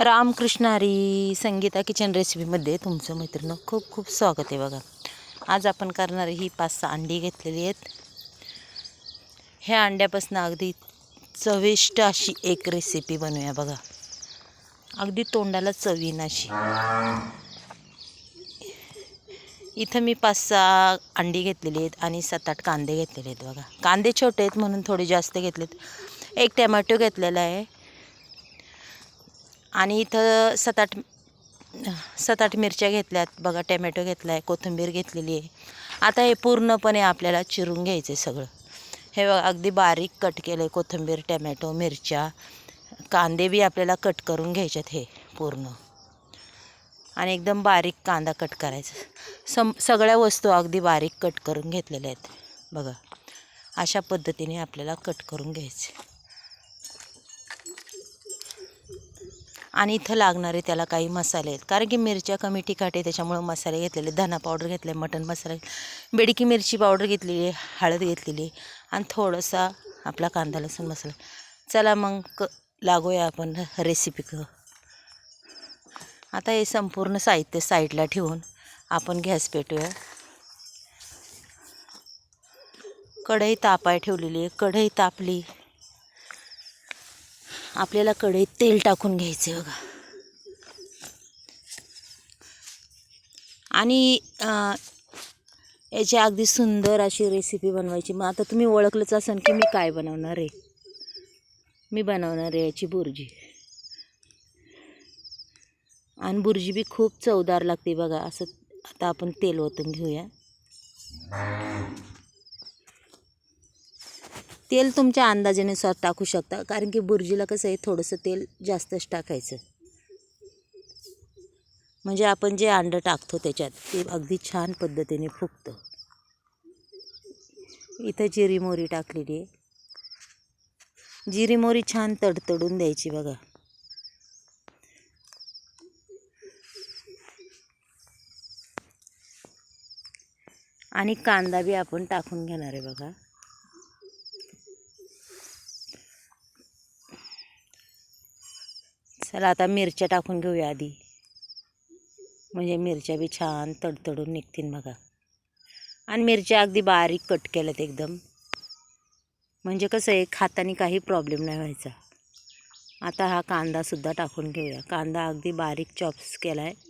रामकृष्णारी Sangeeta kitchen रेसिपीमध्ये तुमचं मित्रांनो खूप खूप स्वागत आहे बघा. आज आपण करणारी ही पाच सहा अंडी घेतलेली आहेत. ह्या अंड्यापासून अगदी चविष्ट अशी एक रेसिपी बनवूया बघा. अगदी तोंडाला चवीन अशी. इथं मी पाच सहा अंडी घेतलेली आहेत आणि सात आठ कांदे घेतलेले आहेत बघा. कांदे छोटे आहेत म्हणून थोडे जास्त घेतलेत. एक टमॅटो घेतलेला आहे. आणि इथं सात आठ सात आठ मिरच्या घेतल्यात. बघा टमॅटो घेतला आहे कोथिंबीर घेतलेली आहे. आता हे पूर्णपणे आपल्याला चिरून घ्यायचं आहे सगळं. हे बघा अगदी बारीक कट केलं आहे कोथिंबीर टमॅटो मिरच्या. कांदे बी आपल्याला कट करून घ्यायच्यात हे पूर्ण. आणि एकदम बारीक कांदा कट करायचा. सम सगळ्या वस्तू अगदी बारीक कट करून घेतलेल्या आहेत. बघा अशा पद्धतीने आपल्याला कट करून घ्यायचे. आणि इथं लागणारे त्याला काही मसाले आहेत. कारण की मिरच्या कमी तिखट आहे त्याच्यामुळं मसाले घेतलेले धना पावडर घेतले मटण मसाला बेडकी मिरची पावडर घेतलेली आहे हळद घेतलेली आहे आणि थोडासा आपला कांदा लसूण मसाला. चला मग क लागूया आपण रेसिपी क. आता हे संपूर्ण साहित्य साईडला ठेवून आपण गॅस पेटूया. कढई तापाय ठेवलेली आहे. कढई तापली. आपल्याला कढईत तेल टाकून घ्यायचे बघा. आणि याची अगदी सुंदर अशी रेसिपी बनवायची. मग आता तुम्ही ओळखलंच असाल की मी काय बनवणार आहे. मी बनवणार आहे याची बुर्जी. आणि बुर्जी बी खूप चवदार लागते बघा. असं आता आपण तेल ओतून घेऊया. तेल तुमच्या अंदाजानुसार टाकू शकता. कारण की बुर्जीला कसं आहे थोडंसं तेल जास्तच टाकायचं. म्हणजे आपण जे अंडं टाकतो त्याच्यात ते अगदी छान पद्धतीने फुगतं. इथं जिरी मोरी टाकलेली आहे. जिरी मोरी छान तडतडून द्यायची बघा. आणि कांदा बी आपण टाकून घेणार आहे बघा. चला आता मिरच्या टाकून घेऊया आधी. म्हणजे मिरच्या बी छान तडतडून निघतील बघा. आणि मिरच्या अगदी बारीक कट केल्यात एकदम. म्हणजे कसं आहे खातानी काही प्रॉब्लेम नाही व्हायचा. आता हा कांदासुद्धा टाकून घेऊया. कांदा अगदी बारीक चॉप्स केला आहे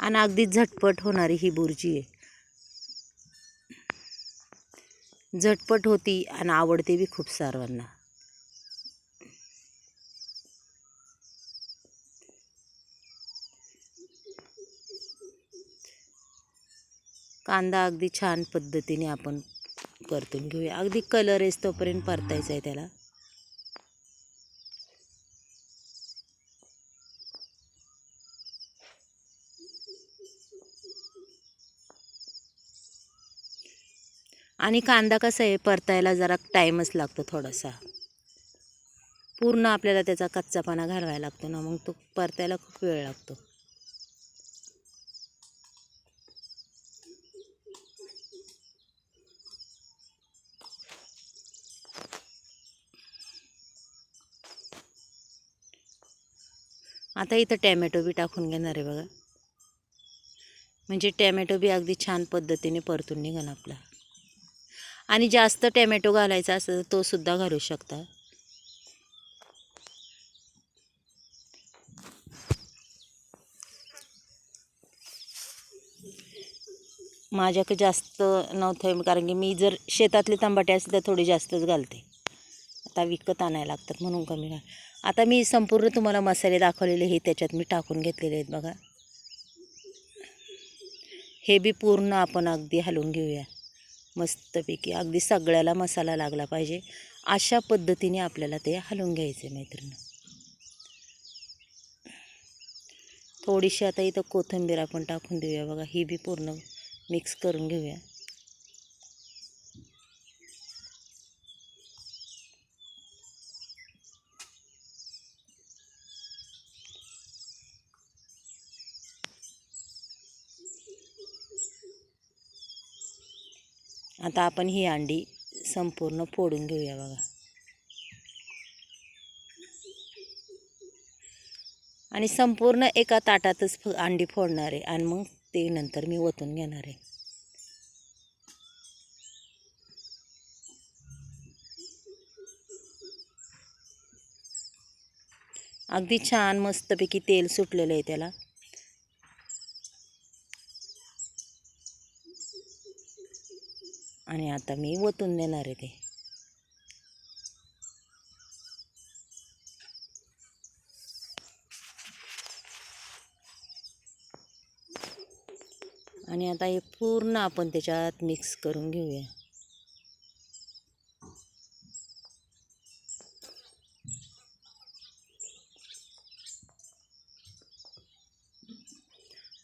आणि अगदी झटपट होणारी ही बुर्जी आहे. झटपट होती आणि आवडते बी खूप सर्वांना. कांदा अगदी छान पद्धतीने आपण परतून घेऊया. अगदी कलर येस तोपर्यंत परतायचा आहे त्याला. आणि कांदा कसा आहे परतायला जरा टाईमच लागतो थोडासा. पूर्ण आपल्याला त्याचा कच्चापणा घालवायला लागतो ना मग तो परतायला खूप वेळ लागतो. आता इथं टॅमॅटो बी टाकून घेणार आहे बघा. म्हणजे टॅमॅटो बी अगदी छान पद्धतीने परतून निघन आपला. आणि जास्त टॅमॅटो घालायचा असेल तर तो सुद्धा घालू शकता. माझ्याकडे जास्त नव्हतं कारण की मी जर शेतातले तांबाटे असते तर थोडी जास्तच घालते. आता विकत आणायला लागतात म्हणून कमी घाल. आता मी संपूर्ण तुम्हाला मसाले दाखवलेले हे त्याच्यात मी टाकून घेतलेले आहेत बघा. हे बी पूर्ण आपण अगदी हलवून घेऊया. मस्तपैकी. अगदी सगळ्याला मसाला लागला पाहिजे. अशा पद्धतीने आपल्याला ते हलवून घ्यायचे मैत्रिणी. थोडीशी आता इथं कोथिंबीर आपण टाकून देऊया. बघा ही बी पूर्ण मिक्स करून घेऊया. आता आपण ही अंडी संपूर्ण फोडून घेऊया बघा. आणि संपूर्ण एका ताटातच फ अंडी फोडणार आहे. आणि मग ते नंतर मी ओतून घेणार आहे. अगदी छान मस्तपैकी तेल सुटलेलं आहे त्याला. आणि आता मी ओतून देणार आहे ते. आणि आता हे पूर्ण आपण त्याच्यात मिक्स करून घेऊया.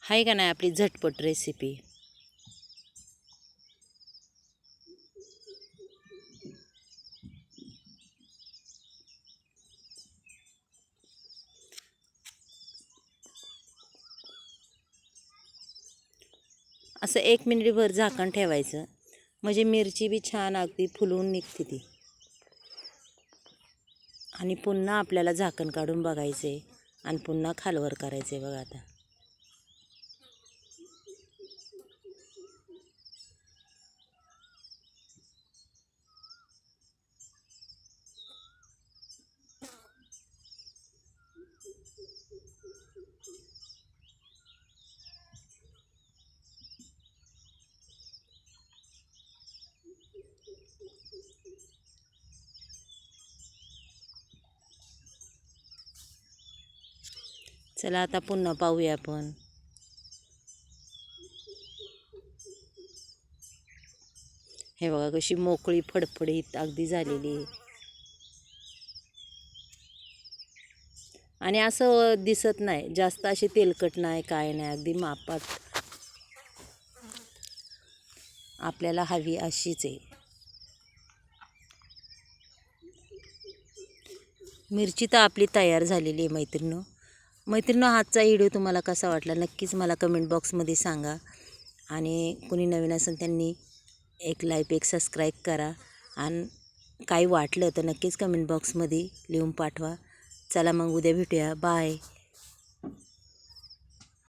आहे का नाही आपली झटपट रेसिपी असं एक मिनिटभर झाकण ठेवायचं. म्हणजे मिरची बी छान अगदी फुलून निघते ती. आणि पुन्हा आपल्याला झाकण काढून बघायचं आहे आणि पुन्हा खालवर करायचं आहे बघा आता. चला आता पुन्हा पाहूया आपण. हे बघा कशी मोकळी फडफडीत अगदी झालेली आहे. आणि असं दिसत नाही जास्त अशी तेलकट नाही काय नाही अगदी मापात. आपल्याला हवी अशीच आहे. मिरची तर आपली तयार झालेली आहे मैत्रिणी. मैत्रिणी हातचा व्हिडिओ तुम्हाला कसा वाटला नक्कीच मला कमेंट बॉक्समध्ये सांगा. आणि कोणी नवीन असेल त्यांनी एक लाईक एक सबस्क्राईब करा. आणि काही वाटलं तर नक्कीच कमेंट बॉक्समध्ये लिहून पाठवा. चला मग उद्या भेटूया. बाय